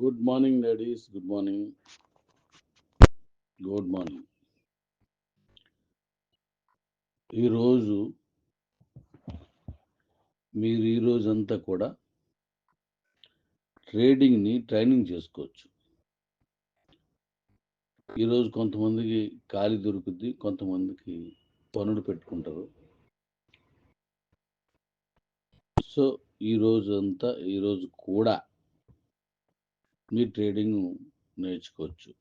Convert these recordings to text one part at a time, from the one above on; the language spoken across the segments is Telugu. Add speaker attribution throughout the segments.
Speaker 1: Good morning ladies good morning good morning ఈరోజు మీరు ఈ రోజంతా కూడా ట్రేడింగ్ని ట్రైనింగ్ చేసుకోవచ్చు. ఈరోజు కొంతమందికి ఖాళీ దొరుకుద్ది కొంతమందికి పనులు పెట్టుకుంటారు. సో ఈ రోజు అంతా ఈరోజు కూడా మీ ట్రేడింగ్ నేర్చుకోవచ్చు.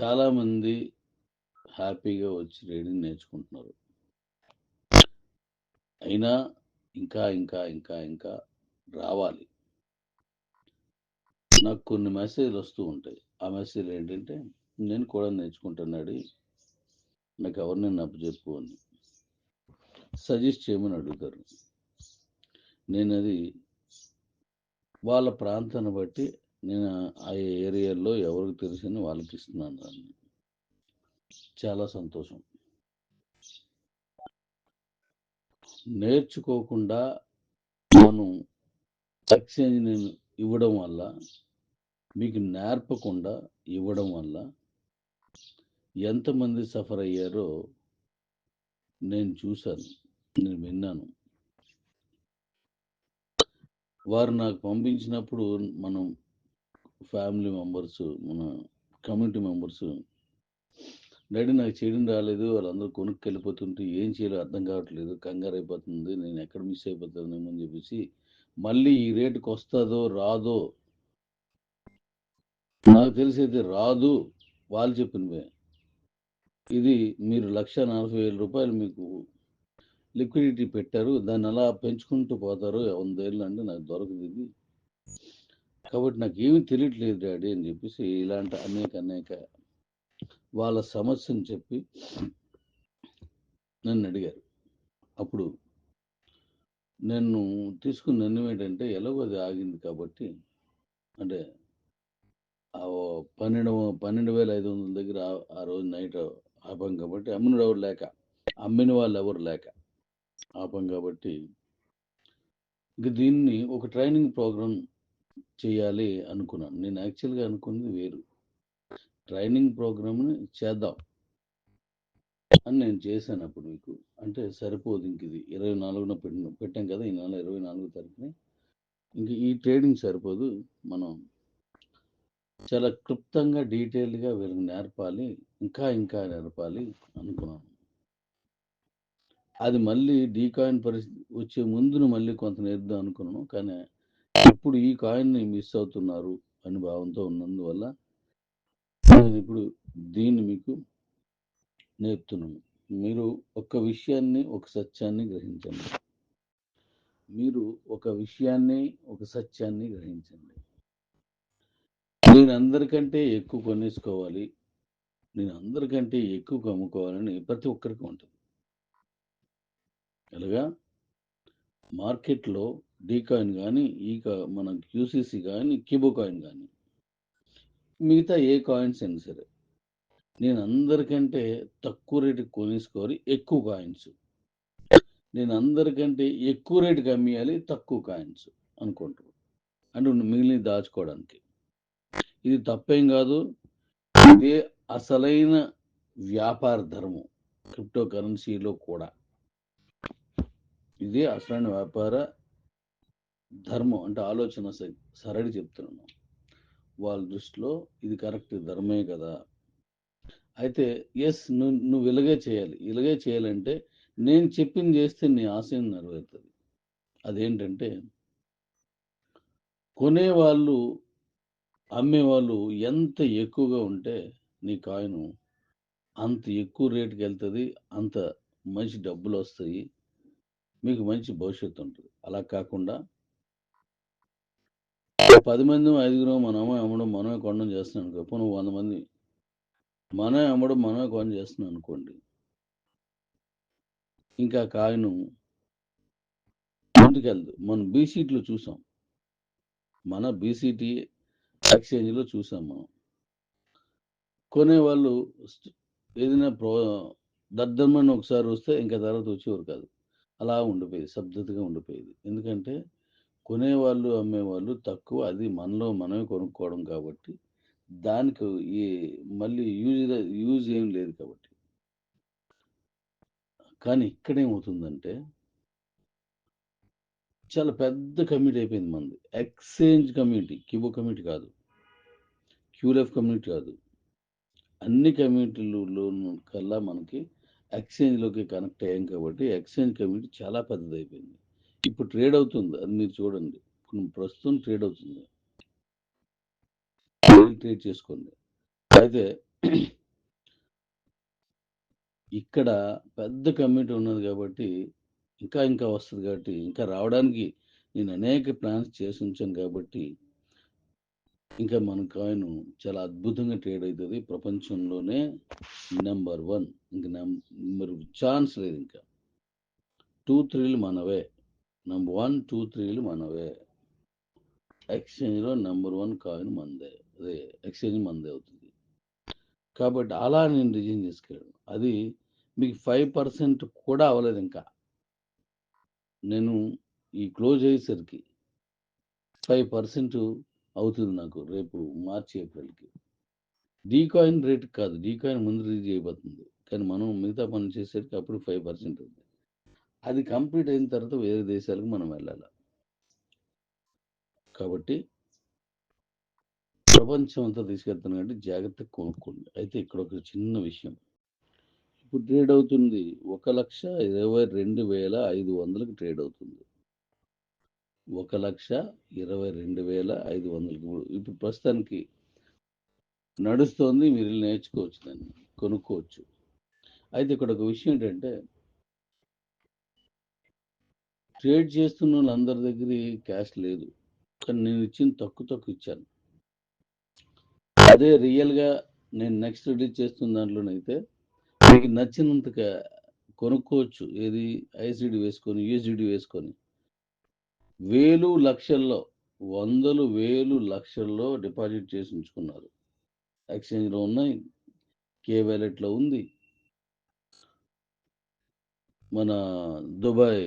Speaker 1: చాలామంది హ్యాపీగా వచ్చి ట్రేడింగ్ నేర్చుకుంటున్నారు. అయినా ఇంకా ఇంకా ఇంకా ఇంకా రావాలి. నాకు కొన్ని మెసేజ్లు వస్తూ ఉంటాయి. ఆ మెసేజ్ ఏంటంటే నేను కూడా నేర్చుకుంటున్నాడు నాకు ఎవరిని నప్పు చెప్పు అని. సజెస్ట్ చేయమని అడుగుతారు. నేను అది వాళ్ళ ప్రాంతాన్ని బట్టి నేను ఆ ఏరియాలో ఎవరికి తెలిసిన వాళ్ళకి ఇస్తున్నాను దాన్ని చాలా సంతోషం. నేర్చుకోకుండా మనం ఎక్స్చేంజ్ నేను ఇవ్వడం వల్ల మీకు నేర్పకుండా ఇవ్వడం వల్ల ఎంతమంది సఫర్ అయ్యారో నేను చూశాను నేను విన్నాను. వారు నాకు పంపించినప్పుడు మనం ఫ్యామిలీ మెంబర్స్ మన కమ్యూనిటీ మెంబర్స్ డాడీ నాకు చేయడం రాలేదు. వాళ్ళందరూ కొనుక్కి వెళ్ళిపోతుంటే ఏం చేయాలో అర్థం కావట్లేదు. కంగారు అయిపోతుంది. నేను ఎక్కడ మిస్ అయిపోతానేమో అని చెప్పేసి మళ్ళీ ఈ రేటుకి వస్తుందో రాదో నాకు తెలిసైతే రాదు. వాళ్ళు చెప్పినవే ఇది మీరు లక్ష నలభై వేల రూపాయలు మీకు లిక్విడిటీ పెట్టారు దాన్ని అలా పెంచుకుంటూ పోతారు వందేళ్ళు అంటే నాకు దొరకదు ఇది. కాబట్టి నాకు ఏమీ తెలియట్లేదు డాడీ అని చెప్పేసి ఇలాంటి అనేక అనేక వాళ్ళ సమస్యను చెప్పి నన్ను అడిగారు. అప్పుడు నేను తీసుకున్న నిర్ణయం ఏంటంటే ఎలాగో అది ఆగింది కాబట్టి అంటే పన్నెండు పన్నెండు వేల ఐదు వందల దగ్గర ఆ రోజు నైట్ ఆపాం కాబట్టి అమ్మిన ఎవరు లేక అమ్మిన వాళ్ళు ఎవరు లేక ఆపం కాబట్టి ఇంక దీన్ని ఒక ట్రైనింగ్ ప్రోగ్రామ్ చేయాలి అనుకున్నాను. నేను యాక్చువల్గా అనుకున్నది వేరు. ట్రైనింగ్ ప్రోగ్రామ్ని చేద్దాం అని నేను చేశాను అప్పుడు మీకు. అంటే సరిపోదు ఇంక ఇది. ఇరవై నాలుగున పెట్టిన పెట్టాం కదా ఈ నెల ఇరవై నాలుగు తారీఖున. ఇంక ఈ ట్రేడింగ్ సరిపోదు. మనం చాలా క్లుప్తంగా డీటెయిల్గా వీళ్ళని నేర్పాలి. ఇంకా ఇంకా నేర్పాలి అనుకున్నాను. అది మళ్ళీ డీ కాయిన్ పరిస్థితి వచ్చే ముందును మళ్ళీ కొంత నేర్దాం అనుకున్నాను. కానీ ఇప్పుడు ఈ కాయిన్ని మిస్ అవుతున్నారు అని భావంతో ఉన్నందువల్ల నేను ఇప్పుడు దీన్ని మీకు నేర్పుతున్నాను. మీరు ఒక విషయాన్ని ఒక సత్యాన్ని గ్రహించండి. మీరు ఒక విషయాన్ని ఒక సత్యాన్ని గ్రహించండి. నేను అందరికంటే ఎక్కువ కొనేసుకోవాలి. నేను అందరికంటే ఎక్కువ అమ్ముకోవాలని ప్రతి ఒక్కరికి ఉంటుంది. ఎలాగా? మార్కెట్లో డీ కాయిన్ కానీ ఈ మన క్యూసీసీ కానీ కిబో కాయిన్ కానీ మిగతా ఏ కాయిన్స్ అయినా సరే నేను అందరికంటే తక్కువ రేటుకి కొనేసుకోవాలి ఎక్కువ కాయిన్స్. నేను అందరికంటే ఎక్కువ రేటుకి అమ్మేయాలి తక్కువ కాయిన్స్ అనుకుంటాను అంటే మిగిలిన దాచుకోవడానికి. ఇది తప్పేం కాదు. ఇదే అసలైన వ్యాపార ధర్మం క్రిప్టో కరెన్సీలో కూడా. ఇదే అసలైన వ్యాపార ధర్మం అంటే ఆలోచన సరడి చెప్తున్నాను. వాళ్ళ దృష్టిలో ఇది కరెక్ట్ ధర్మే కదా. అయితే ఎస్ నువ్వు నువ్వు ఇలాగే చేయాలి. ఇలాగే చేయాలంటే నేను చెప్పింది చేస్తే నీ ఆశయం నెరవేరుతుంది. అదేంటంటే కొనేవాళ్ళు అమ్మేవాళ్ళు ఎంత ఎక్కువగా ఉంటే నీ కాయిన్ అంత ఎక్కువ రేటుకి వెళ్తుంది అంత మంచి డబ్బులు వస్తాయి మీకు మంచి భవిష్యత్తు ఉంటుంది. అలా కాకుండా పది మంది ఐదుగురు మనమే అమ్మడం మనమే కొనడం చేస్తున్నాం అనుకో నువ్వు వంద మంది మనమే అమ్మడం మనమే కొన చేస్తున్నాం అనుకోండి ఇంకా కాయను ముందుకెళ్దు. మనం బీసీటీలో చూసాం. మన బీసీటీ ఎక్స్చేంజ్లో చూసాం మనం. కొనేవాళ్ళు ఏదైనా ప్రో దద్దమ్మని ఒకసారి వస్తే ఇంకా తర్వాత వచ్చేవారు కాదు. అలా ఉండిపోయేది శబ్దతగా ఉండిపోయేది. ఎందుకంటే కొనేవాళ్ళు అమ్మేవాళ్ళు తక్కువ అది మనలో మనమే కొనుక్కోవడం కాబట్టి దానికి ఈ మళ్ళీ యూజ్ యూజ్ ఏం లేదు కాబట్టి. కానీ ఇక్కడ ఏమవుతుందంటే చాలా పెద్ద కమ్యూనిటీ అయిపోయింది మనది. ఎక్స్చేంజ్ కమ్యూనిటీ క్యూబో కమ్యూనిటీ కాదు. క్యూలెఫ్ కమ్యూనిటీ కాదు. అన్ని కమ్యూనిటీలలో కల్లా మనకి ఎక్స్చేంజ్లోకి కనెక్ట్ అయ్యాం కాబట్టి ఎక్స్చేంజ్ కమిటీ చాలా పెద్దది అయిపోయింది ఇప్పుడు ట్రేడ్ అవుతుంది అది మీరు చూడండి. ఇప్పుడు ప్రస్తుతం ట్రేడ్ అవుతుంది. ట్రేడ్ చేసుకోండి. అయితే ఇక్కడ పెద్ద కమిటీ ఉన్నది కాబట్టి ఇంకా ఇంకా వస్తుంది కాబట్టి ఇంకా రావడానికి నేను అనేక ప్లాన్స్ చేసి ఉంచాను కాబట్టి ఇంకా మన కాయిన్ చాలా అద్భుతంగా ట్రేడ్ అవుతుంది ప్రపంచంలోనే నెంబర్ వన్. ఇంక నెంబర్ ఛాన్స్ లేదు ఇంకా. టూ త్రీలు మనవే. నెంబర్ వన్ టూ త్రీలు మనవే. ఎక్స్చేంజ్లో నెంబర్ వన్ కాయిన్ మందే. అదే ఎక్స్చేంజ్ మందే అవుతుంది. కాబట్టి అలా నేను రిజైన్ చేసుకెళ్ళాను. అది మీకు ఫైవ్ పర్సెంట్ కూడా అవ్వలేదు ఇంకా. నేను ఈ క్లోజ్ అయ్యేసరికి ఫైవ్ పర్సెంట్ అవుతుంది నాకు రేపు మార్చి ఏప్రిల్కి. డీ కాయిన్ రేట్ కాదు డీ కాయిన్ ముందు రిలీజ్ అయిపోతుంది కానీ మనం మిగతా పని చేసేసరికి అప్పుడు ఫైవ్ పర్సెంట్ ఉంది. అది కంప్లీట్ అయిన తర్వాత వేరే దేశాలకు మనం వెళ్ళాలి? కాబట్టి ప్రపంచం అంతా తీసుకెళ్తాను కాబట్టి జాగ్రత్తగా కొనుక్కోండి. అయితే ఇక్కడ ఒక చిన్న విషయం. ఇప్పుడు ట్రేడ్ అవుతుంది. ఒక లక్ష ఇరవై రెండు వేల ఐదు వందలకు ట్రేడ్ అవుతుంది. ఒక లక్ష ఇరవై రెండు వేల ఐదు వందలకి ఇప్పుడు ప్రస్తుతానికి నడుస్తోంది మీరు నేర్చుకోవచ్చు దాన్ని కొనుక్కోవచ్చు. అయితే ఇక్కడ ఒక విషయం ఏంటంటే ట్రేడ్ చేస్తున్న వాళ్ళందరి దగ్గర క్యాష్ లేదు. కానీ నేను ఇచ్చిన తక్కువ తక్కువ ఇచ్చాను. అదే రియల్గా నేను నెక్స్ట్ రిలీజ్ చేస్తున్న దాంట్లోనైతే మీకు నచ్చినంతగా కొనుక్కోవచ్చు. ఏది? ఐసిడి వేసుకొని యూఎస్డిడి వేసుకొని. వేలు లక్షల్లో వందలు వేలు లక్షల్లో డిపాజిట్ చేసి ఉంచుకున్నారు. ఎక్స్చేంజ్లో ఉన్నాయి కే వ్యాలెట్లో ఉంది. మన దుబాయ్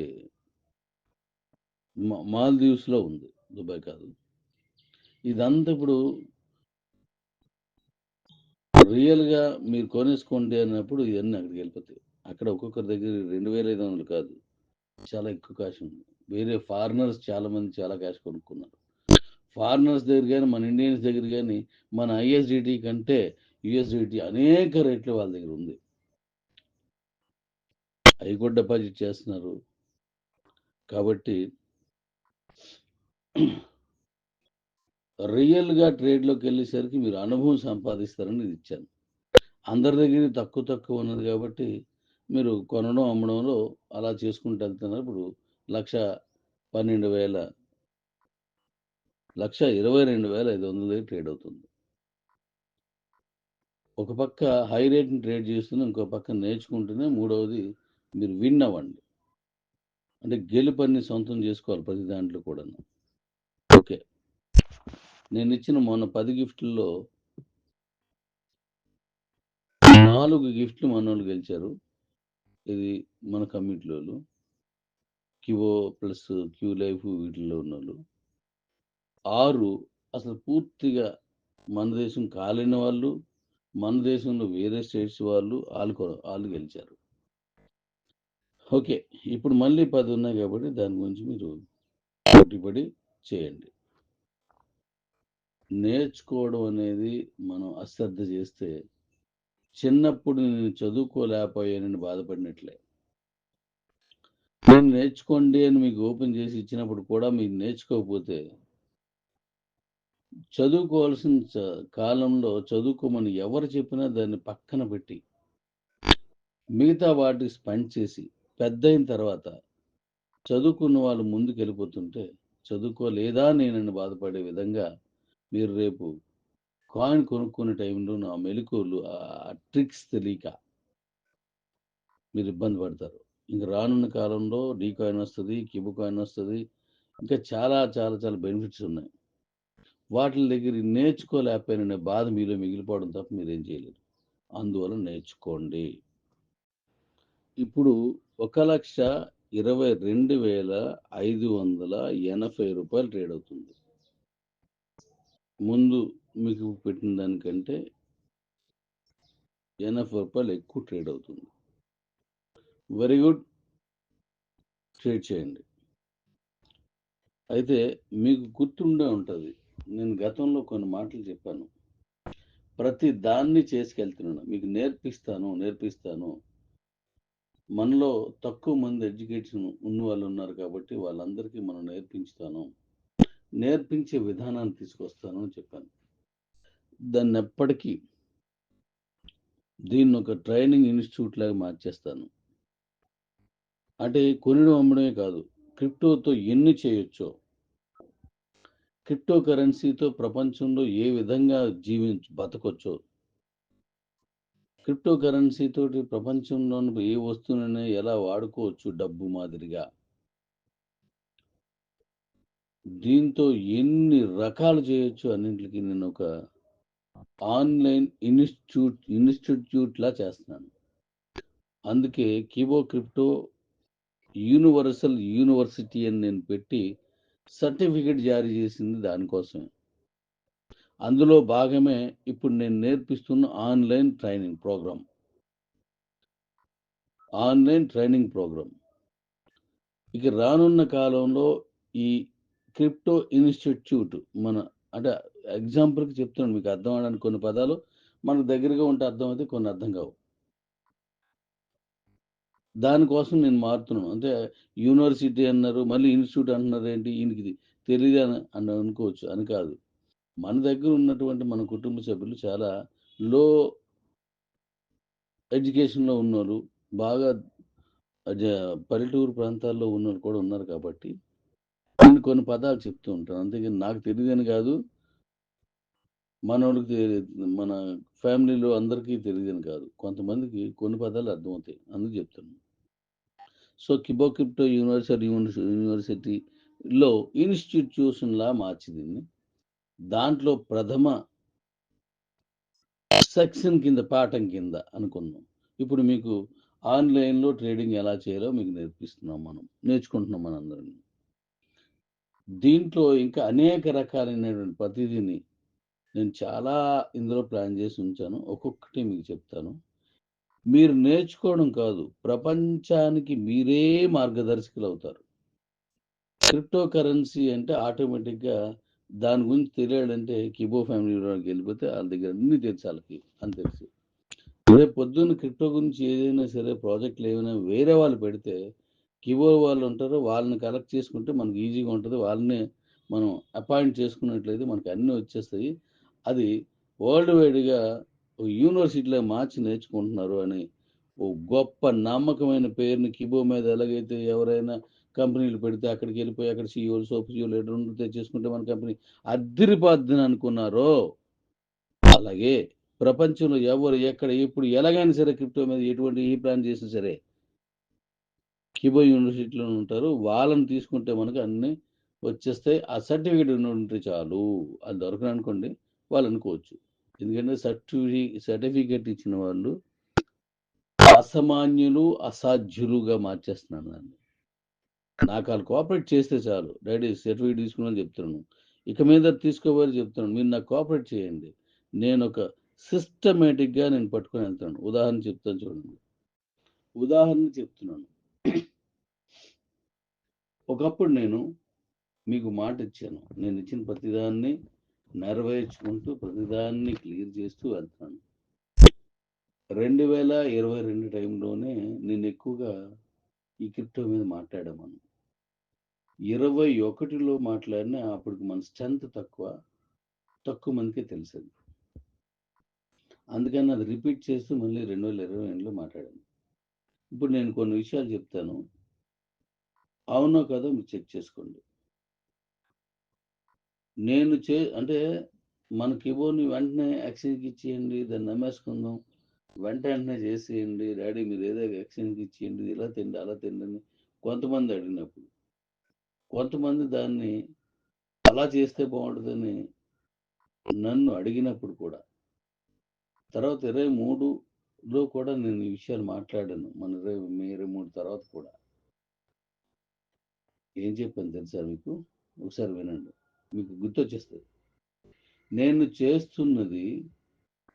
Speaker 1: మాల్దీవ్స్లో ఉంది దుబాయ్ కాదు. ఇదంతా ఇప్పుడు రియల్గా మీరు కొనేసుకోండి అన్నప్పుడు ఇవన్నీ అక్కడికి వెళ్ళిపోతాయి. అక్కడ ఒక్కొక్కరి దగ్గర రెండు వేల ఐదు వందలు కాదు చాలా ఎక్కువ క్యాష్ ఉంది. వేరే ఫారినర్స్ చాలామంది చాలా క్యాష్ కొనుక్కున్నారు. ఫారినర్స్ దగ్గర కానీ మన ఇండియన్స్ దగ్గర కానీ మన ఐఎస్డిటి కంటే యుఎస్డిటి అనేక రేట్లు వాళ్ళ దగ్గర ఉంది. అవి కూడా డిపాజిట్ చేస్తున్నారు. కాబట్టి రియల్గా ట్రేడ్లోకి వెళ్ళేసరికి మీరు అనుభవం సంపాదిస్తారని ఇది ఇచ్చాను. అందరి దగ్గర తక్కువ తక్కువ ఉన్నది కాబట్టి మీరు కొనడం అమ్మడంలో అలా చేసుకుంటూ వెళ్తున్నారు. ఇప్పుడు లక్ష పన్నెండు వేల లక్ష ఇరవై రెండు వేల ఐదు వందల ట్రేడ్ అవుతుంది. ఒక పక్క హై రేట్ని ట్రేడ్ చేస్తుంది ఇంకో పక్క నేర్చుకుంటూనే మూడవది మీరు విన్ అవ్వండి. అంటే గెలుపని సొంతం చేసుకోవాలి ప్రతి దాంట్లో కూడా ఓకే. నేను ఇచ్చిన మొన్న పది గిఫ్ట్లలో నాలుగు గిఫ్ట్లు మన వాళ్ళు గెలిచారు. ఇది మన కమిటీలో క్యూఓ ప్లస్ క్యూ లైఫ్ వీటిల్లో ఉన్న వాళ్ళు ఆరు అసలు పూర్తిగా మన దేశం కాలేని వాళ్ళు మన దేశంలో వేరే స్టేట్స్ వాళ్ళు వాళ్ళు వాళ్ళు గెలిచారు. ఓకే ఇప్పుడు మళ్ళీ పది ఉన్నాయి కాబట్టి దాని గురించి మీరు పోటీపడి చేయండి. నేర్చుకోవడం అనేది మనం అశ్రద్ధ చేస్తే చిన్నప్పుడు నేను చదువుకోలేకపోయానని బాధపడినట్లే. నేను నేర్చుకోండి అని మీకు ఓపెన్ చేసి ఇచ్చినప్పుడు కూడా మీరు నేర్చుకోకపోతే చదువుకోవాల్సిన కాలంలో చదువుకోమని ఎవరు చెప్పినా దాన్ని పక్కన పెట్టి మిగతా వాటి స్పెండ్ చేసి పెద్ద అయిన తర్వాత చదువుకున్న వాళ్ళు ముందుకు వెళ్ళిపోతుంటే చదువుకోలేదా నేనని బాధపడే విధంగా మీరు రేపు కాయిన్ కొనుక్కునే టైంలో నా మెలకువలు ఆ ట్రిక్స్ తెలియక మీరు ఇబ్బంది పడతారు. ఇంకా రానున్న కాలంలో డీ కాయిన్ వస్తుంది కిబు కాయిన్ వస్తుంది ఇంకా చాలా చాలా చాలా బెనిఫిట్స్ ఉన్నాయి. వాటి దగ్గర నేర్చుకోలేకపోయిన బాధ మీలో మిగిలిపోవడం తప్ప మీరేం చేయలేరు. అందువల్ల నేర్చుకోండి. ఇప్పుడు ఒక లక్ష ఇరవై రెండు వేల ఐదు వందల ఎనభై రూపాయలు ట్రేడ్ అవుతుంది. ముందు మీకు పెట్టిన దానికంటే ఎనభై రూపాయలు ఎక్కువ ట్రేడ్ అవుతుంది. Very good. ట్రేడ్ చేయండి. అయితే మీకు గుర్తుండే ఉంటుంది నేను గతంలో కొన్ని మాటలు చెప్పాను. ప్రతి దాన్ని చేసుకెళ్తున్నాను మీకు నేర్పిస్తాను నేర్పిస్తాను. మనలో తక్కువ మంది ఎడ్యుకేషన్ ఉన్న వాళ్ళు ఉన్నారు కాబట్టి వాళ్ళందరికీ మనం నేర్పించుతాను. నేర్పించే విధానాన్ని తీసుకొస్తాను అని చెప్పాను. దాన్ని ఎప్పటికీ దీన్ని ఒక ట్రైనింగ్ ఇన్స్టిట్యూట్ లాగా మార్చేస్తాను. అంటే కొనడం అమ్మడమే కాదు క్రిప్టోతో ఎన్ని చేయొచ్చో. క్రిప్టో కరెన్సీతో ప్రపంచంలో ఏ విధంగా జీవించ బతకొచ్చో. క్రిప్టో కరెన్సీతో ప్రపంచంలో ఏ వస్తువునైనా ఎలా వాడుకోవచ్చు డబ్బు మాదిరిగా. దీంతో ఎన్ని రకాలు చేయొచ్చు అన్నింటికి నేను ఒక ఆన్లైన్ ఇన్స్టిట్యూట్ ఇన్స్టిట్యూట్ లా చేస్తున్నాను. అందుకే కీబో క్రిప్టో యూనివర్సల్ యూనివర్సిటీ అని నేను పెట్టి సర్టిఫికెట్ జారీ చేసింది దానికోసమే. అందులో భాగమే ఇప్పుడు నేను నేర్పిస్తున్న online training program online training program ఇక రానున్న కాలంలో ఈ క్రిప్టో ఇన్స్టిట్యూట్ మన అంటే ఎగ్జాంపుల్కి చెప్తున్నాను మీకు అర్థం అవడానికి కొన్ని పదాలు మనకు దగ్గరగా ఉంటే అర్థం అయితే కొన్ని అర్థం కావు. దానికోసం నేను మారుతున్నాను. అంటే యూనివర్సిటీ అన్నారు మళ్ళీ ఇన్స్టిట్యూట్ అంటున్నారు ఏంటి ఈయనకి తెలియదు అని అని అనుకోవచ్చు అని కాదు. మన దగ్గర ఉన్నటువంటి మన కుటుంబ సభ్యులు చాలా లో ఎడ్యుకేషన్లో ఉన్నోళ్ళు బాగా పల్లెటూరు ప్రాంతాల్లో ఉన్నోళ్ళు కూడా ఉన్నారు కాబట్టి నేను కొన్ని పదాలు చెప్తూ ఉంటాను. అంతేగాని నాకు తెలియదని కాదు మనోళ్ళకి మన ఫ్యామిలీలో అందరికీ తెలియదని కాదు. కొంతమందికి కొన్ని పదాలు అర్థమవుతాయి అందుకు చెప్తున్నాను. సో కిబో క్రిప్టో యూనివర్సిటీ యూనివర్సిటీలో ఇన్స్టిట్యూషన్లా మార్చింది దాంట్లో ప్రథమ సెక్షన్ కింద పాఠం కింద అనుకున్నాం. ఇప్పుడు మీకు ఆన్లైన్లో ట్రేడింగ్ ఎలా చేయాలో మీకు నేర్పిస్తున్నాం మనం నేర్చుకుంటున్నాం మనందరం. దీంట్లో ఇంకా అనేక రకాలైనటువంటి ప్రతిదీని నేను చాలా ఇందులో ప్లాన్ చేసి ఉంచాను. ఒక్కొక్కటి మీకు చెప్తాను. మీరు నేర్చుకోవడం కాదు ప్రపంచానికి మీరే మార్గదర్శకులు అవుతారు. క్రిప్టో కరెన్సీ అంటే ఆటోమేటిక్గా దాని గురించి తెలియాలంటే కిబో వాళ్ళకి వెళ్ళిపోతే వాళ్ళ దగ్గర అన్ని తెలుసు వాళ్ళకి అని తెలుసు. రేపు పొద్దున్న క్రిప్టో గురించి ఏదైనా సరే ప్రాజెక్టులు ఏమైనా వేరే వాళ్ళు పెడితే కిబో వాళ్ళు ఉంటారో వాళ్ళని కలెక్ట్ చేసుకుంటే మనకి ఈజీగా ఉంటుంది వాళ్ళని మనం అపాయింట్ చేసుకున్నట్లయితే మనకి అన్నీ వచ్చేస్తాయి. అది వరల్డ్ వైడ్గా యూనివర్సిటీలో మార్చి నేర్చుకుంటున్నారు అని ఓ గొప్ప నమ్మకమైన పేరుని కిబో మీద ఎలాగైతే ఎవరైనా కంపెనీలు పెడితే అక్కడికి వెళ్ళిపోయి అక్కడ సీఈఓలు సోపు సీఈఓలు ఉంటే తెచ్చేసుకుంటే మన కంపెనీ అద్దరిపోద్దని అనుకున్నారో అలాగే ప్రపంచంలో ఎవరు ఎక్కడ ఎప్పుడు ఎలాగైనా సరే క్రిప్టో మీద ఎటువంటి ఏ ప్లాన్ చేసినా సరే కిబో యూనివర్సిటీలో ఉంటారు. వాళ్ళని తీసుకుంటే మనకు అన్ని వచ్చేస్తాయి. ఆ సర్టిఫికేట్ ఉంటే చాలు. అది దొరకను అనుకోండి వాళ్ళు అనుకోవచ్చు. ఎందుకంటే సర్టిఫి సర్టిఫికేట్ ఇచ్చిన వాళ్ళు అసామాన్యులు అసాధ్యులుగా మార్చేస్తున్నాను దాన్ని. నాకు వాళ్ళు కోఆపరేట్ చేస్తే చాలు. డాడీ సర్టిఫికేట్ తీసుకున్నాను చెప్తున్నాను. ఇక మీద తీసుకోవాలి చెప్తున్నాను. మీరు నాకు కోఆపరేట్ చేయండి. నేను ఒక సిస్టమేటిక్గా నేను పట్టుకొని వెళ్తాను. ఉదాహరణ చెప్తాను చూడండి. ఉదాహరణ చెప్తున్నాను. ఒకప్పుడు నేను మీకు మాట ఇచ్చాను. నేను ఇచ్చిన ప్రతిదాన్ని నెరవేర్చుకుంటూ ప్రతిదాన్ని క్లియర్ చేస్తూ వెళ్తాను రెండు వేల ఇరవై రెండు టైంలోనే నేను ఎక్కువగా ఈ క్రిప్టో మీద మాట్లాడామను ఇరవై ఒకటిలో మాట్లాడిన అప్పటికి మన స్ట్రెంత్ తక్కువ తక్కువ మందికే తెలిసింది. అందుకని అది రిపీట్ చేస్తూ మళ్ళీ రెండు వేల ఇరవై రెండులో మాట్లాడాను. ఇప్పుడు నేను కొన్ని విషయాలు చెప్తాను. అవునో కదా మీరు చెక్ చేసుకోండి. నేను చే అంటే మనకి ఇవ్వని వెంటనే ఎక్స్చేంజ్కి ఇచ్చేయండి దాన్ని నమ్మేసుకుందాం. వెంట వెంటనే చేసేయండి డాడీ మీరు ఏదో ఎక్స్చేంజ్కి ఇచ్చేయండి ఇలా తిండి అలా తిండి కొంతమంది అడిగినప్పుడు కొంతమంది దాన్ని అలా చేస్తే బాగుంటుందని నన్ను అడిగినప్పుడు కూడా తర్వాత ఇరవై మూడులో కూడా నేను ఈ విషయాలు మాట్లాడాను మన ఇరవై మే ఇరవై మూడు తర్వాత కూడా. ఏం చెప్పాను తెలుసా మీకు? ఒకసారి వినండి. మీకు గుర్తొచ్చేస్తుంది. నేను చేస్తున్నది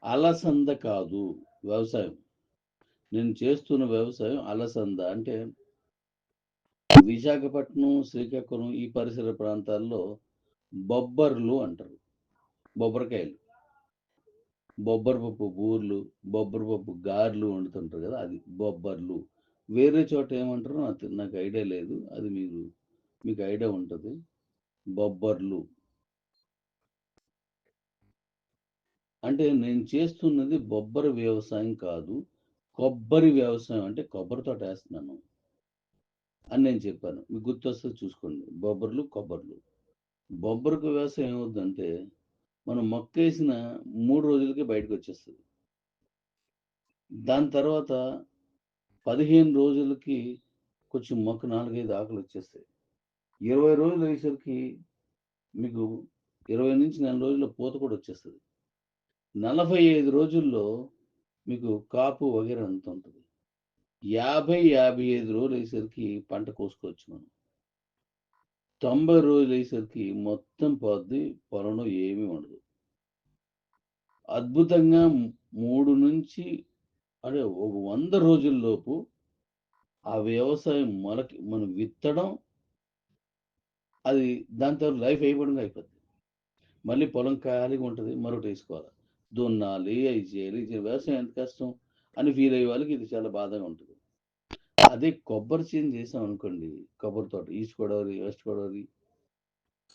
Speaker 1: అలసంద కాదు వ్యవసాయం. నేను చేస్తున్న వ్యవసాయం అలసంద అంటే విశాఖపట్నం శ్రీకాకుళం ఈ పరిసర ప్రాంతాల్లో బొబ్బర్లు అంటారు. బొబ్బరికాయలు. బొబ్బరి పప్పు బూర్లు బొబ్బరి పప్పు గారెలు వండుతుంటారు కదా అది బొబ్బర్లు. వేరే చోట ఏమంటారో నాకు నాకు ఐడియా లేదు. అది మీరు మీకు ఐడియా ఉంటుంది. బొబ్బర్లు. అంటే నేను చేస్తున్నది బొబ్బరి వ్యవసాయం కాదు కొబ్బరి వ్యవసాయం అంటే కొబ్బరి తోట వేస్తున్నాను అని నేను చెప్పాను. మీకు గుర్తొస్తే చూసుకోండి. బొబ్బర్లు కొబ్బర్లు. బొబ్బరికి వ్యవసాయం ఏమవుద్దంటే మనం మొక్క వేసిన మూడు రోజులకే బయటకు వచ్చేస్తుంది. దాని తర్వాత పదిహేను రోజులకి కొంచెం మొక్క నాలుగైదు ఆకులు వచ్చేస్తాయి. ఇరవై రోజులు అయ్యేసరికి మీకు ఇరవై నుంచి నెల రోజుల్లో పూత కూడా వచ్చేస్తుంది. నలభై ఐదు రోజుల్లో మీకు కాపు వగేర అంత ఉంటుంది. యాభై యాభై ఐదు రోజులు అయ్యేసరికి పంట కోసుకోవచ్చు మనం. తొంభై రోజులు అయ్యేసరికి మొత్తం పోద్ది పొలంలో ఏమీ ఉండదు. అద్భుతంగా మూడు నుంచి అంటే ఒక వంద రోజుల్లోపు ఆ వ్యవసాయం మొలకి మనం విత్తడం అది దాని తర్వాత లైఫ్ అయిపోవడం అయిపోద్ది. మళ్ళీ పొలం ఖాళీగా ఉంటుంది మరొకటి వేసుకోవాలి. దున్నాలి అవి చేయాలి ఇది వ్యవసాయం ఎంత కష్టం అని ఫీల్ అయ్యే వాళ్ళకి ఇది చాలా బాధగా ఉంటుంది. అదే కొబ్బరి చేను చేసాం అనుకోండి కొబ్బరి తోట ఈస్ట్ గోదావరి వెస్ట్ గోదావరి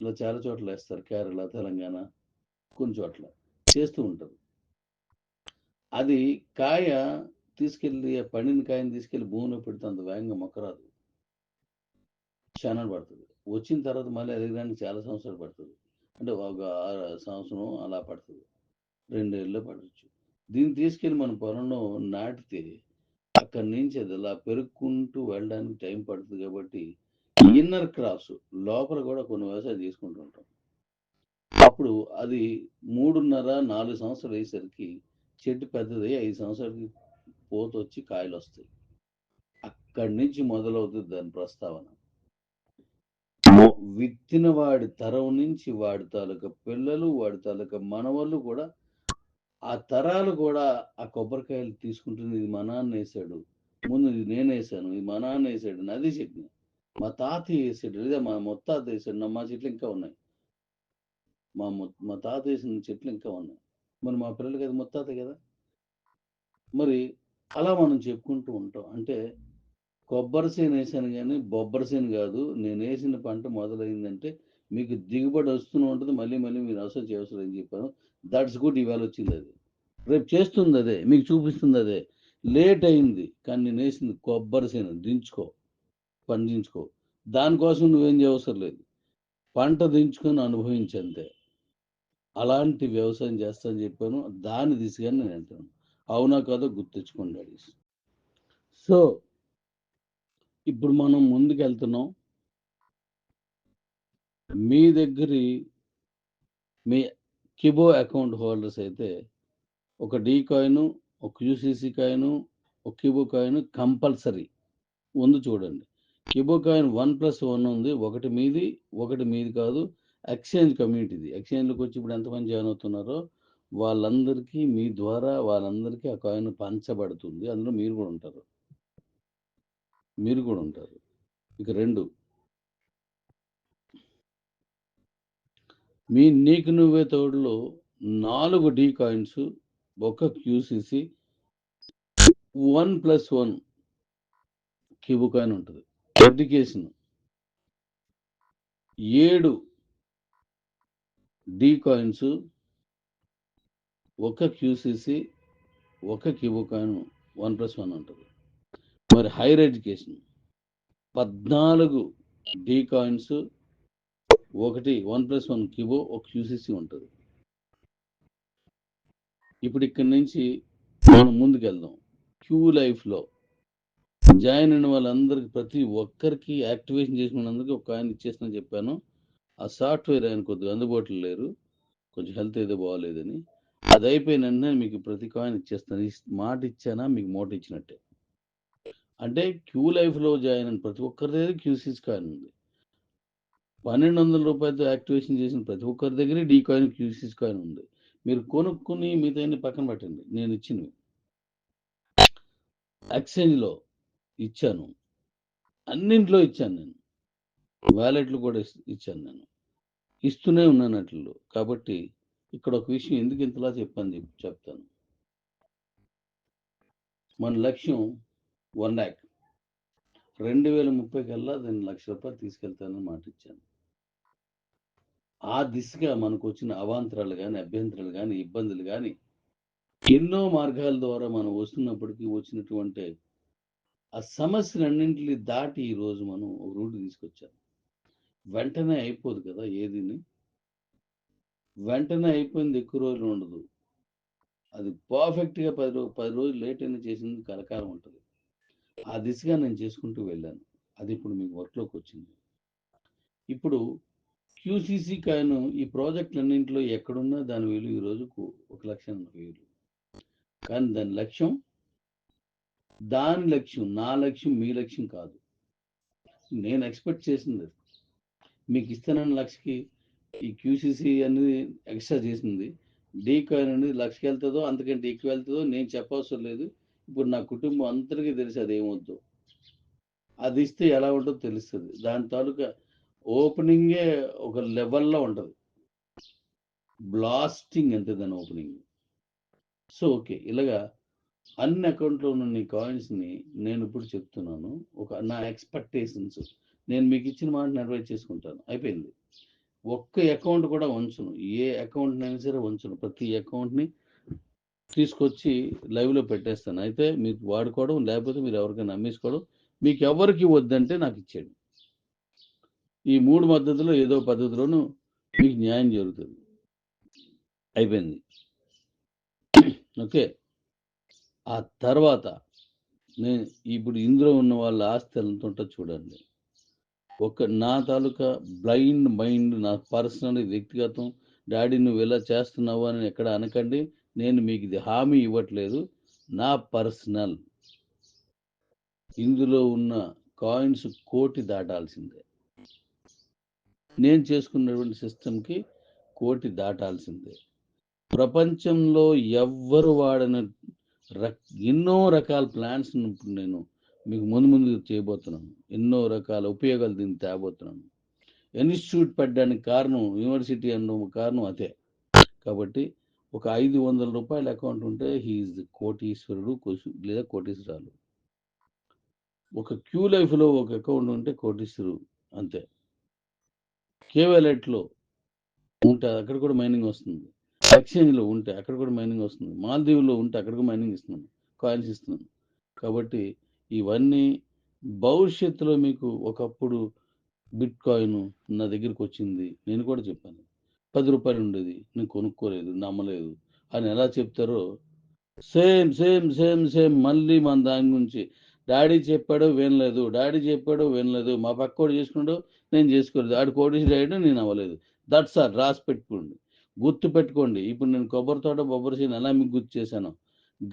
Speaker 1: ఇలా చాలా చోట్ల వేస్తారు. కేరళ తెలంగాణ కొన్ని చోట్ల చేస్తూ ఉంటారు. అది కాయ తీసుకెళ్ళి పండిన కాయని తీసుకెళ్ళి భూమిలో పెడితే అంత వేగంగా మొక్క రాదు. పడుతుంది. వచ్చిన తర్వాత మళ్ళీ ఎదగడానికి చాలా సంవత్సరాలు పడుతుంది. అంటే ఒక ఆరు సంవత్సరం అలా పడుతుంది. రెండేళ్ళు పడవచ్చు దీన్ని తీసుకెళ్ళి మన పొలంలో నాటితే అక్కడి నుంచి అది అలా పెరుక్కుంటూ వెళ్ళడానికి టైం పడుతుంది కాబట్టి ఇన్నర్ క్రాప్స్ లోపల కూడా కొన్ని వ్యవసాయం తీసుకుంటుంటాం ఉంటాం. అప్పుడు అది మూడున్నర నాలుగు సంవత్సరాలు అయ్యేసరికి చెట్టు పెద్దది ఐదు సంవత్సరాలకి పోత వచ్చి కాయలు వస్తాయి అక్కడి నుంచి మొదలవుతుంది దాని ప్రస్తావన. విత్తిన వాడి తరం నుంచి వాడి తాలూకా పిల్లలు వాడి తాలూకా మనవాళ్ళు కూడా ఆ తరాలు కూడా ఆ కొబ్బరికాయలు తీసుకుంటుంది ఇది మా నాన్న వేసాడు. ముందు ఇది నేను వేసాను ఇది మా నాన్న వేసాడు నది చెట్ని మా తాత వేసాడు లేదా మా మొత్తాత వేసాడు నా- మా చెట్లు ఇంకా ఉన్నాయి. మా మా తాత వేసిన చెట్లు ఇంకా ఉన్నాయి. మరి మా పిల్లలకి అది మొత్తాత కదా? మరి అలా మనం చెప్పుకుంటూ ఉంటాం. అంటే కొబ్బరి చేను వేసాను కానీ బొబ్బరి చేను కాదు. నేను వేసిన పంట మొదలైందంటే మీకు దిగుబడి వస్తూనే ఉంటుంది. మళ్ళీ మళ్ళీ మీరు అవసరం చేయవసరం అని చెప్పాను. దట్స్ గుడ్ ఇవాళ వచ్చింది అది. రేపు చేస్తుంది అదే. మీకు చూపిస్తుంది అదే. లేట్ అయింది. కానీ నేను వేసింది కొబ్బరి చేను. దించుకో. పండించుకో. దానికోసం నువ్వేం చేయవసరం లేదు. పంట దించుకొని అనుభవించంతే అలాంటి వ్యవసాయం చేస్తానని చెప్పాను. దాని దిశగానే నేను అంటాను అవునా కాదో గుర్తించుకోండి సో ఇప్పుడు మనం ముందుకెళ్తున్నాం. మీ దగ్గర మీ కిబో అకౌంట్ హోల్డర్స్ అయితే ఒక డీ కాయిన్ ఒక యూసీసీ కాయిన్ ఒక కిబో కాయిన్ కంపల్సరీ ఉంది చూడండి. Kibo coin one plus one ఉంది ఒకటి మీది ఒకటి మీది కాదు ఎక్స్చేంజ్ కమ్యూనిటీది. ఎక్స్చేంజ్లోకి వచ్చి ఇప్పుడు ఎంతమంది జాయిన్ అవుతున్నారో వాళ్ళందరికీ మీ ద్వారా వాళ్ళందరికీ ఆ కాయిన్ పంచబడుతుంది. అందులో మీరు కూడా ఉంటారు. మీరు కూడా ఉంటారు. ఇక రెండు. మీ నీకు నువ్వే తోడులో నాలుగు డీ కాయిన్స్ ఒక QCC one plus one cube coin ఉంటుంది. ఎడ్యుకేషన్ ఏడు డీ కాయిన్స్ ఒక క్యూసీసీ ఒక cube coin one plus one ఉంటుంది. మరి హైయర్ ఎడ్యుకేషన్. పద్నాలుగు డీ కాయిన్స్ ఒకటి వన్ ప్లస్ వన్ కివో ఒక క్యూసీసీ ఉంటుంది. ఇప్పుడు ఇక్కడి నుంచి మనం ముందుకెళ్దాం. క్యూ లైఫ్లో జాయిన్ అయిన వాళ్ళందరికీ ప్రతి ఒక్కరికి యాక్టివేషన్ చేసిన వాళ్ళందరికీ ఒక కాయిన్ ఇచ్చేసిన చెప్పాను. ఆ సాఫ్ట్వేర్ ఆయన కొద్దిగా అందుబాటులో లేరు. కొంచెం హెల్త్ ఏదో బాగాలేదని. అది అయిపోయిన వెంటనే మీకు ప్రతి కాయిన్ ఇచ్చేస్తాను. ఈ మాట ఇచ్చానా? మీకు మోట ఇచ్చినట్టే. అంటే క్యూ లైఫ్లో జాయిన్ అయిన ప్రతి ఒక్కరి దగ్గర క్యూసీస్ కాయిన్ ఉంది. పన్నెండు వందల రూపాయలతో యాక్టివేషన్ చేసిన ప్రతి ఒక్కరి దగ్గర డీ కాయిన్ క్యూసీస్ కాయిన్ ఉంది. మీరు కొనుక్కుని మిగతాన్ని పక్కన పెట్టండి. నేను ఇచ్చినవి. ఎక్స్చేంజ్లో ఇచ్చాను. అన్నింట్లో ఇచ్చాను నేను. వ్యాలెట్లు కూడా ఇచ్చాను నేను. ఇస్తూనే ఉన్నాను అట్లు కాబట్టి ఇక్కడ ఒక విషయం ఎందుకు ఇంతలా చెప్పాను చెప్తాను. మన లక్ష్యం వన్ ల్యాక్ రెండు వేల ముప్పై కల్లా దాన్ని లక్ష రూపాయలు తీసుకెళ్తానని మాట ఇచ్చాను. ఆ దిశగా మనకు వచ్చిన అవాంతరాలు కానీ అభ్యంతరాలు కానీ ఇబ్బందులు కానీ ఎన్నో మార్గాల ద్వారా మనం వస్తున్నప్పటికీ వచ్చినటువంటి ఆ సమస్యలన్నింటినీ దాటి ఈ రోజు మనం ఒక రూట్ తీసుకొచ్చాం. వెంటనే అయిపోదు కదా ఏదిని. వెంటనే అయిపోయింది ఎక్కువ రోజులు ఉండదు. అది పర్ఫెక్ట్గా పది రోజు పది రోజులు లేట్ అయినా చేసింది కలకాలం ఉంటుంది. ఆ దిశగా నేను చేసుకుంటూ వెళ్ళాను. అది ఇప్పుడు మీకు వర్క్లోకి వచ్చింది. ఇప్పుడు క్యూసీసీ కాయను ఈ ప్రాజెక్టులన్నింటిలో ఎక్కడున్నా దాని విలువ ఈ రోజుకు ఒక లక్ష వేలు. కానీ దాని లక్ష్యం దాని లక్ష్యం నా లక్ష్యం మీ లక్ష్యం కాదు. నేను ఎక్స్పెక్ట్ చేసింది. మీకు ఇస్తానన్న లక్షకి ఈ క్యూసీసీ అనేది ఎక్స్ట్రా చేసింది. డీ కాయిన్ అనేది లక్షకి వెళ్తుందో అంతకంటే ఎక్కువ వెళ్తుందో నేను చెప్పవసరం లేదు. ఇప్పుడు నా కుటుంబం అందరికీ తెలిసి అది ఏమవుద్దో అది ఇస్తే ఎలా ఉంటుందో తెలుస్తుంది. దాని తాలూకా ఓపెనింగే ఒక లెవెల్లో ఉంటుంది. బ్లాస్టింగ్ అంతే దాని ఓపెనింగ్. So okay. ఇలాగా అన్ని అకౌంట్లో ఉన్న నీ కాయిన్స్ని నేను ఇప్పుడు చెప్తున్నాను. ఒక నా ఎక్స్పెక్టేషన్స్. నేను మీకు ఇచ్చిన మాట నెరవేర్ చేసుకుంటాను. అయిపోయింది. ఒక్క అకౌంట్ కూడా ఉంచును. ఏ అకౌంట్నైనా అయినా సరే ఉంచును. ప్రతి అకౌంట్ని తీసుకొచ్చి లైవ్లో పెట్టేస్తాను. అయితే మీరు వాడుకోవడం లేకపోతే మీరు ఎవరికైనా అమ్మేసుకోవడం మీకు ఎవరికి వద్దంటే నాకు ఇచ్చేయండి. ఈ మూడు పద్ధతిలో ఏదో పద్ధతిలోనూ మీకు న్యాయం జరుగుతుంది. అయిపోయింది. ఓకే. ఆ తర్వాత నేను ఇప్పుడు ఇందులో ఉన్న వాళ్ళ ఆస్తి ఎంత ఉంటుందో చూడండి. ఒక నా తాలూకా బ్లైండ్ మైండ్ నా పర్సనల్ వ్యక్తిగతం డాడీ నువ్వు ఇలా చేస్తున్నావు అని ఎక్కడ అనకండి. నేను మీకు ఇది హామీ ఇవ్వట్లేదు. నా పర్సనల్. ఇందులో ఉన్న కాయిన్స్ కోటి దాటాల్సిందే. నేను చేసుకున్నటువంటి సిస్టమ్కి కోటి దాటాల్సిందే. ప్రపంచంలో ఎవ్వరు వాడని ఎన్నో రకాల ప్లాన్స్ ఇప్పుడు నేను మీకు ముందు ముందు చేయబోతున్నాను. ఎన్నో రకాల ఉపయోగాలు దీన్ని తేబోతున్నాను. ఇన్స్టిట్యూట్ పెట్టడానికి కారణం యూనివర్సిటీ అన్న కారణం అదే. కాబట్టి ఒక ఐదు వందల రూపాయల అకౌంట్ ఉంటే హీఈస్ కోటీశ్వరుడు లేదా కోటీశ్వరాలు. ఒక క్యూ లైఫ్లో ఒక అకౌంట్ ఉంటే కోటీశ్వరు అంతే. కేవలెట్లో ఉంటే అక్కడ కూడా మైనింగ్ వస్తుంది. ఎక్స్చేంజ్లో ఉంటే అక్కడ కూడా మైనింగ్ వస్తుంది. మాల్దీవులో ఉంటే అక్కడ కూడా మైనింగ్ ఇస్తున్నాను కాయిన్స్ ఇస్తున్నాను కాబట్టి ఇవన్నీ భవిష్యత్తులో మీకు ఒకప్పుడు బిట్ కాయిన్ నా దగ్గరికి వచ్చింది నేను కూడా చెప్పాను. పది రూపాయలు ఉండేది. నేను కొనుక్కోలేదు నమ్మలేదు. అని ఎలా చెప్తారో సేమ్ సేమ్ సేమ్ సేమ్ మళ్ళీ మన దాని గురించి డాడీ చెప్పాడో వినలేదు. డాడీ చెప్పాడో వినలేదు. మా పక్కోడు చేసుకున్నాడు నేను చేసుకోలేదు. ఆడు కోటేసి రాయడం నేను అవ్వలేదు. దట్స్ ఆర్ రాసి పెట్టుకోండి. గుర్తు పెట్టుకోండి. ఇప్పుడు నేను కొబ్బరి తోట బొబ్బరి చేయను ఎలా మీకు గుర్తు చేశాను.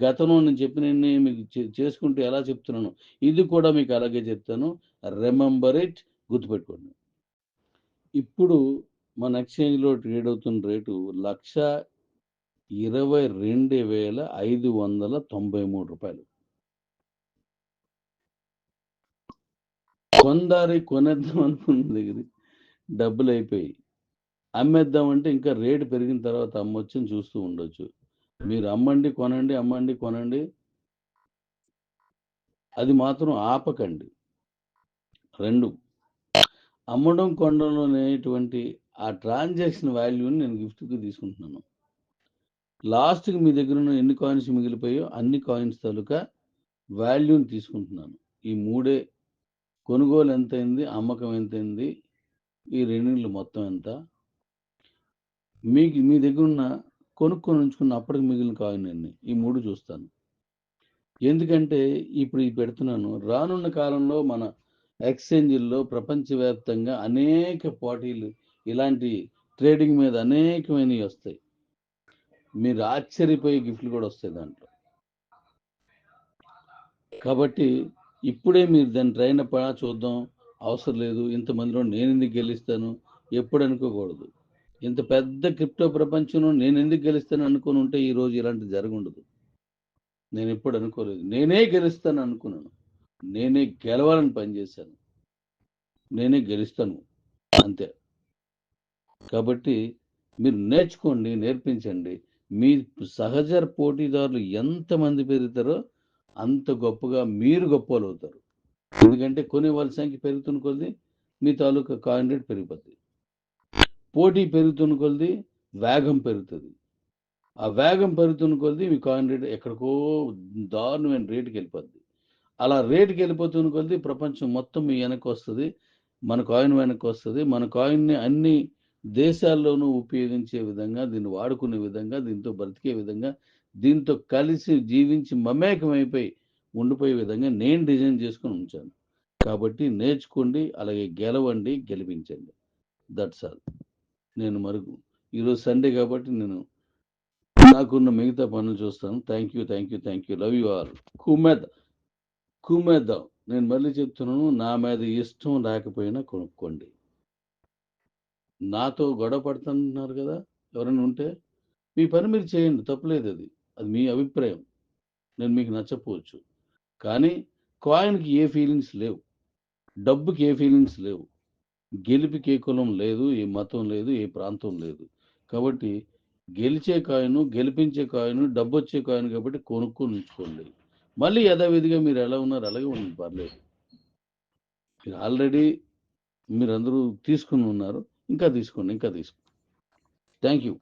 Speaker 1: గతంలో నేను చెప్పిన మీకు చే- చేసుకుంటూ ఎలా చెప్తున్నాను ఇది కూడా మీకు అలాగే చెప్తాను. రిమెంబర్ ఇట్ గుర్తుపెట్టుకోండి ఇప్పుడు మన ఎక్స్చేంజ్లో ట్రేడ్ అవుతున్న రేటు లక్ష ఇరవై రెండు వేల ఐదు వందల తొంభై మూడు రూపాయలు. కొందారి కొనేద్దాం అనుకున్న దగ్గర డబ్బులు అయిపోయి అమ్మేద్దామంటే ఇంకా రేటు పెరిగిన తర్వాత అమ్మొచ్చని చూస్తూ ఉండొచ్చు. మీరు అమ్మండి కొనండి అమ్మండి కొనండి. అది మాత్రం ఆపకండి. రెండు. అమ్మడం కొండంలోనేటువంటి ఆ ట్రాన్సాక్షన్ వాల్యూని నేను గిఫ్ట్కి తీసుకుంటున్నాను. లాస్ట్కి మీ దగ్గర ఉన్న ఎన్ని కాయిన్స్ మిగిలిపోయో అన్ని కాయిన్స్ తాలూకా వాల్యూని తీసుకుంటున్నాను. ఈ మూడే కొనుగోలు ఎంతైంది అమ్మకం ఎంతైంది ఈ రెండింటిలు మొత్తం ఎంత? మీకు మీ దగ్గర ఉన్న కొనుక్కొని ఉంచుకున్న అప్పటికి మిగిలిన కాయిన్ అన్ని ఈ మూడు చూస్తాను. ఎందుకంటే ఇప్పుడు ఇది పెడుతున్నాను. రానున్న కాలంలో మన ఎక్స్చేంజ్ల్లో ప్రపంచవ్యాప్తంగా అనేక పోటీలు ఇలాంటి ట్రేడింగ్ మీద అనేకమైనవి వస్తాయి. మీరు ఆశ్చర్యపోయే గిఫ్ట్లు కూడా వస్తాయి దాంట్లో. కాబట్టి ఇప్పుడే మీరు దాన్ని ట్రైన్ అప్పడా చూద్దాం. అవసరం లేదు. ఇంతమందిలో నేను ఎందుకు గెలుస్తాను? ఎప్పుడు అనుకోకూడదు. ఇంత పెద్ద క్రిప్టో ప్రపంచంలో నేను ఎందుకు గెలుస్తాను అనుకుని ఉంటే ఈరోజు ఇలాంటి జరగundదు నేను ఎప్పుడు అనుకోలేదు. నేనే గెలుస్తాను అనుకున్నాను. నేనే గెలవాలని పనిచేశాను. నేనే గెలుస్తాను. అంతే. కాబట్టి మీరు నేర్చుకోండి నేర్పించండి. మీ సహజ పోటీదారులు ఎంతమంది పెరుగుతారో అంత గొప్పగా మీరు గొప్ప అవుతారు ఎందుకంటే కొనే వాళ్ళ సంఖ్య పెరుగుతున్న కొద్ది మీ తాలూకా కాండిడేట్ పెరిగిపోతుంది పెరిగిపోద్ది. పోటీ పెరుగుతున్న కొద్ది వేగం పెరుగుతుంది. ఆ వేగం పెరుగుతున్న కొద్ది మీ కాండిడేట్ ఎక్కడికో దారుణమైన రేటుకి వెళ్ళిపోద్ది. అలా రేటుకి వెళ్ళిపోతున్న కొద్ది ప్రపంచం మొత్తం మీ వెనక్కి వస్తుంది మన కాయిన్ వెనక్కి వస్తుంది మన కాయిన్ని అన్ని దేశాల్లోనూ ఉపయోగించే విధంగా దీన్ని వాడుకునే విధంగా దీంతో బ్రతికే విధంగా దీంతో కలిసి జీవించి మమేకమైపోయి ఉండిపోయే విధంగా నేను డిజైన్ చేసుకుని ఉంచాను. కాబట్టి నేర్చుకోండి అలాగే గెలవండి గెలిపించండి. దట్స్ ఆల్ నేను మరుగు. ఈరోజు సండే కాబట్టి నేను నాకున్న మిగతా పనులు చూస్తాను. Thank you thank you thank you love you all కుమేద్ కుమేద్దాం నేను మళ్ళీ చెప్తున్నాను నా మీద ఇష్టం లేకపోయినా కొనుక్కోండి. నాతో గొడవ పడుతున్నారు కదా ఎవరైనా ఉంటే మీ పని మీరు చేయండి తప్పులేదు అది. అది మీ అభిప్రాయం. నేను మీకు నచ్చపోవచ్చు కానీ కాయిన్కి ఏ ఫీలింగ్స్ లేవు. డబ్బుకి ఏ ఫీలింగ్స్ లేవు. గెలిపికి ఏ కులం లేదు ఏ మతం లేదు ఏ ప్రాంతం లేదు. కాబట్టి గెలిచే కాయను గెలిపించే కాయను డబ్బు వచ్చే కాయను కాబట్టి కొనుక్కొని ఉంచుకోండి. మళ్ళీ యథావిధిగా మీరు ఎలా ఉన్నారు అలాగే ఉండండి పర్లేదు. మీరు ఆల్రెడీ మీరందరూ తీసుకుని ఉన్నారు. ఇంకా తీసుకోండి ఇంకా తీసుకోండి థ్యాంక్ యూ